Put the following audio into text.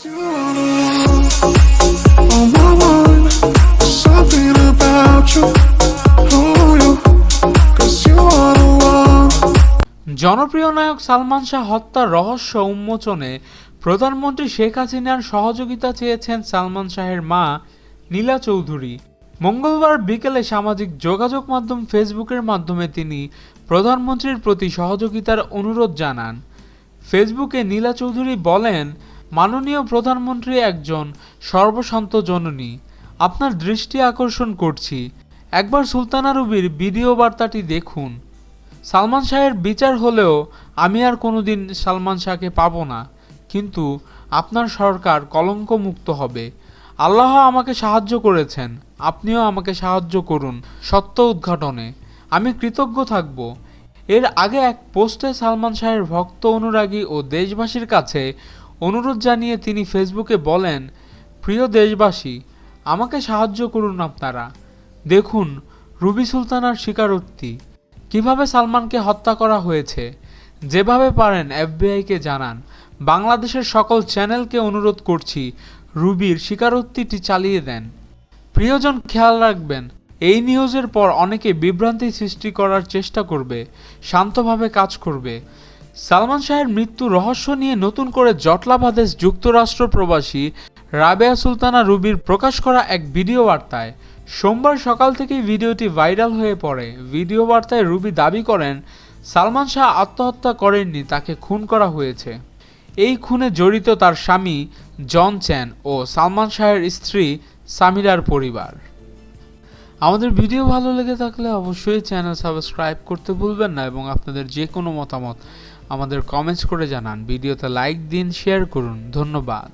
জনপ্রিয় নায়ক সালমান শাহ হত্যার রহস্য উন্মোচনে প্রধানমন্ত্রী শেখ হাসিনার সহযোগিতা চেয়েছেন সালমান শাহের মা নীলা চৌধুরী। মঙ্গলবার বিকেলে সামাজিক যোগাযোগ মাধ্যম ফেসবুকের মাধ্যমে তিনি প্রধানমন্ত্রীর প্রতি সহযোগিতার অনুরোধ জানান। ফেসবুকে নীলা চৌধুরী বলেন মাননীয় প্রধানমন্ত্রী একজন সর্বশান্ত জননী। আপনার দৃষ্টি আকর্ষণ করছি। একবার সুলতানা রুবির ভিডিও বার্তাটি দেখুন। সালমান শাহের বিচার হলেও আমি আর কোনোদিন সালমান শাহকে পাবো না। কিন্তু আপনার সরকার কলঙ্ক মুক্ত হবে। আল্লাহ আমাকে সাহায্য করেছেন। আপনিও আমাকে সাহায্য করুন সত্য উদ্ঘাটনে। আমি কৃতজ্ঞ থাকব। এর আগে এক পোস্টে সালমান শাহের ভক্ত অনুরাগী ও দেশবাসীর কাছে অনুরোধ জানিয়ে তিনি ফেসবুকে বলেন, প্রিয় দেশবাসী, আমাকে সাহায্য করুন আপনারা। দেখুন, রুবি সুলতানার স্বীকারোক্তি। কীভাবে সালমানকে হত্যা করা হয়েছে? যেভাবে পারেন এফবিআইকে জানান। বাংলাদেশের সকল চ্যানেলকে অনুরোধ করছি, রুবির স্বীকারোক্তিটি চালিয়ে দেন। প্রিয়জন খেয়াল রাখবেন, এই নিউজের পর অনেকে বিভ্রান্তি সৃষ্টি করার চেষ্টা করবে, শান্তভাবে কাজ করবে। সালমান শাহের মৃত্যু রহস্য নিয়ে নতুন করে জটলা বাদেশ যুক্তরাষ্ট্র প্রবাসী রাবেয়া সুলতানা রুবির প্রকাশ করা এক ভিডিও বার্তায়। সোমবার সকাল থেকেই ভিডিওটি ভাইরাল হয়ে পড়ে। ভিডিও বার্তায় রুবি দাবি করেন, সালমান শাহ আত্মহত্যা করেননি, তাকে খুন করা হয়েছে। এই খুনে জড়িত তার স্বামী জন চ্যান ও সালমান শাহের স্ত্রী সামিরার পরিবার। আমাদের ভিডিও ভালো লেগে থাকলে অবশ্যই চ্যানেল সাবস্ক্রাইব করতে ভুলবেন না এবং আপনাদের যে কোনো মতামত আমাদের কমেন্টস করে জানান। ভিডিওতে লাইক দিন শেয়ার করুন। ধন্যবাদ।